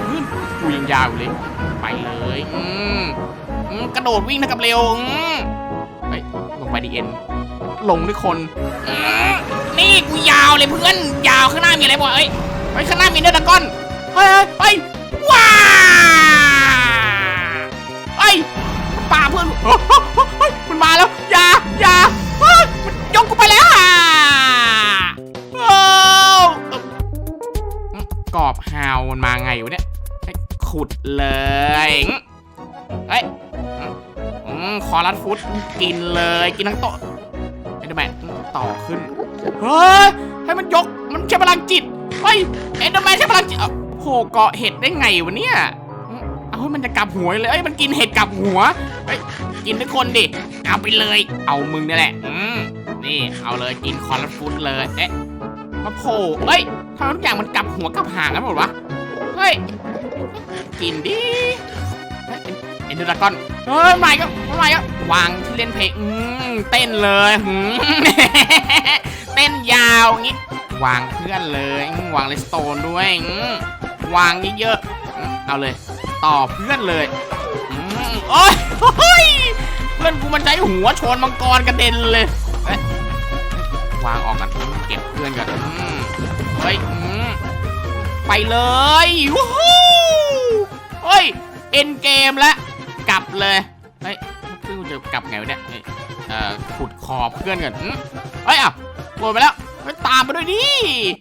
อืมกูยังยาวอยู่เลย ไปเลยอืมอืมกระโดดวิ่งเท่ากับเร็วอืมเฮ้ยลงไปดีเอ็นลงด้วยคนอืมนี่กูยาวเลยเพื่อน ยาวข้างหน้ามีอะไรบ่เอ้ยไปข้างหน้ามีเนื้อตะก้อนเฮ้ยเฮ้ยไปว้า กอบฮาวมันมาไงวะเนี่ยขุดเลยเฮ้ยคอรัดฟุตกินเลยกินทั้งโต๊ะเอ็นเดอร์แมนต่อขึ้น เฮ้ย ให้มันยก มันใช้พลังจิต เฮ้ยเอ็นเดอร์แมนใช้พลังจิตเอ้โหเกาะเห็ดได้ไงวะเนี่ย เอาให้มันจะกลับหัวเลยเอ้ย มันกินเห็ดกลับหัวเฮ้ย กินทุกคนดิ เอาไปเลย เอามึงนี่แหละ อืมนี่ เอาเลย กินคอรัสฟูดเลย เอ๊ะ มาโผล่เฮ้ยทำไมทุกอย่างมันกลับหัวกลับหางกันหมดวะ เฮ้ย กินดิเอ็นเดอร์ดากอน เฮ้ยไม่ก็ไม่ก็วางที่เล่นเพลงอืมเต้นเลยเต้นยาวงี้ วางเพื่อนเลย วางเลสโตนด้วยอืมวางเยอะๆเอาเลย ต่อเพื่อนเลยอืมโอ้ยเฮ้ยเพื่อนกูมันใช้หัวชนมังกรกระเด็นเลย วางออกกันเก็บเพื่อนกันอืมเฮ้ยอืมไปเลยวู้ฮู้เฮ้ยเอ็นเกมแล้วกลับเลยเฮ้ยเพื่อนจะกลับไงวะเนี่ยเอ่อขุดคอเพื่อนกันอืมเฮ้ยอะโดนไปแล้วตามมาด้วยดิ